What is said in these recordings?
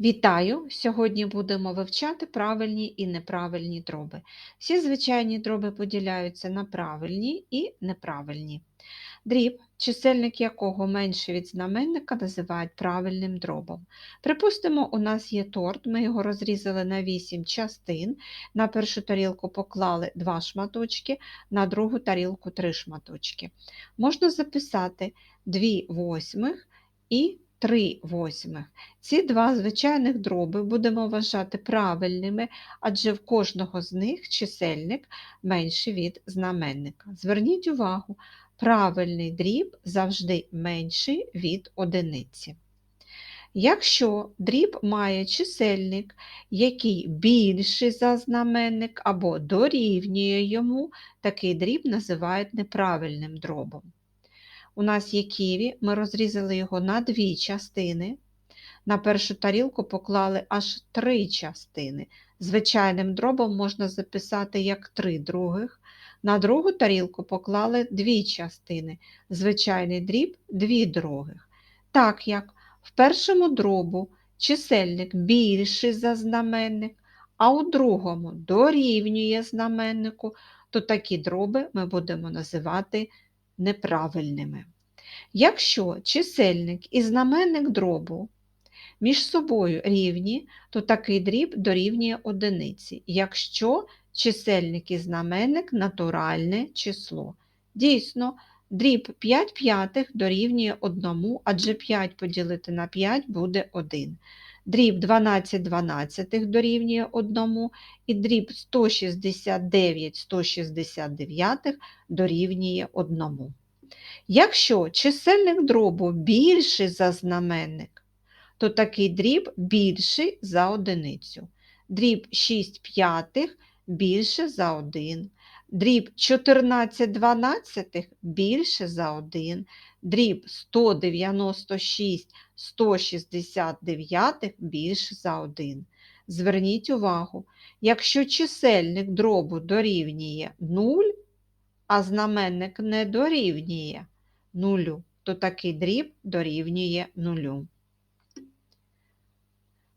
Вітаю! Сьогодні будемо вивчати правильні і неправильні дроби. Всі звичайні дроби поділяються на правильні і неправильні. Дріб, чисельник якого менше від знаменника, називають правильним дробом. Припустимо, у нас є торт, ми його розрізали на 8 частин. На першу тарілку поклали 2 шматочки, на другу тарілку 3 шматочки. Можна записати 2 восьмих і 3 восьмих. Ці два звичайних дроби будемо вважати правильними, адже в кожного з них чисельник менший від знаменника. Зверніть увагу, правильний дріб завжди менший від одиниці. Якщо дріб має чисельник, який більший за знаменник або дорівнює йому, такий дріб називають неправильним дробом. У нас є ківі, ми розрізали його на дві частини. На першу тарілку поклали аж три частини. Звичайним дробом можна записати як три других. На другу тарілку поклали дві частини. Звичайний дріб дві других. Так як в першому дробу чисельник більший за знаменник, а у другому дорівнює знаменнику, то такі дроби ми будемо називати неправильними. Якщо чисельник і знаменник дробу між собою рівні, то такий дріб дорівнює одиниці, якщо чисельник і знаменник натуральне число. Дійсно, дріб 5 п'ятих дорівнює 1, адже 5 поділити на 5 буде 1. Дріб 12 дванадцятих дорівнює 1, і дріб 169 169 дорівнює 1. Якщо чисельник дробу більший за знаменник, то такий дріб більший за одиницю. Дріб 6 п'ятих більше за 1. Дріб 14 дванадцятих більше за 1. Дріб 196 169 більше за 1. Зверніть увагу, якщо чисельник дробу дорівнює 0, а знаменник не дорівнює нулю, то такий дріб дорівнює нулю.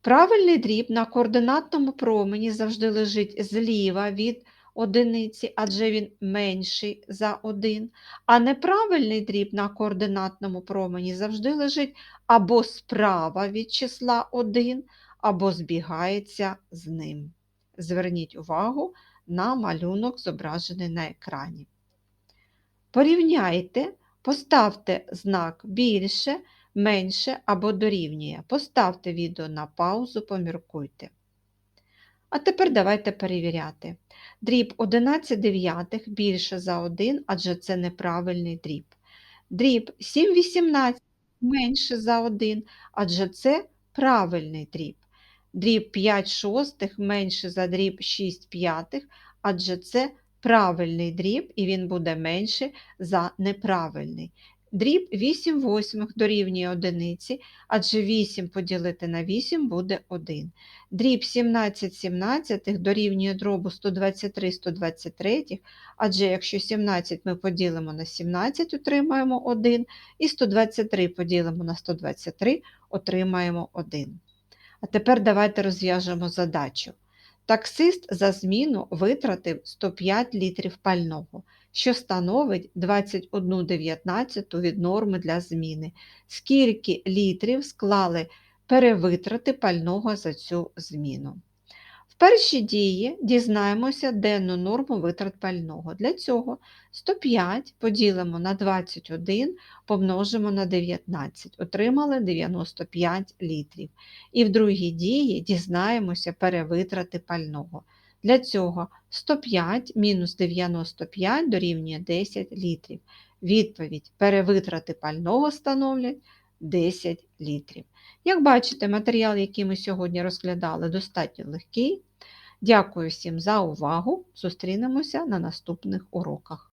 Правильний дріб на координатному промені завжди лежить зліва від одиниці, адже він менший за 1, а неправильний дріб на координатному промені завжди лежить або справа від числа 1, або збігається з ним. Зверніть увагу на малюнок, зображений на екрані. Порівняйте, поставте знак більше, менше або дорівнює. Поставте відео на паузу, поміркуйте. А тепер давайте перевіряти. Дріб 11 дев'ятих більше за 1, адже це неправильний дріб. Дріб 7 18 менше за 1, адже це правильний дріб. Дріб 5 шостих менше за дріб 6 п'ятих, адже це правильний дріб, і він буде менше за неправильний. Дріб 8 восьмих дорівнює одиниці, адже 8 поділити на 8 буде 1. Дріб 17 17 дорівнює дробу 123 123, адже якщо 17 ми поділимо на 17, отримаємо 1, і 123 поділимо на 123, отримаємо 1. А тепер давайте розв'яжемо задачу. Таксист за зміну витратив 105 літрів пального, що становить 21,19 від норми для зміни. Скільки літрів склали перевитрати пального за цю зміну? В першій дії дізнаємося денну норму витрат пального. Для цього 105 поділимо на 21, помножимо на 19, отримали 95 літрів. І в другій дії дізнаємося перевитрати пального. Для цього 105 мінус 95 дорівнює 10 літрів. Відповідь перевитрати пального становлять 10 літрів. Як бачите, матеріал, який ми сьогодні розглядали, достатньо легкий. Дякую всім за увагу. Зустрінемося на наступних уроках.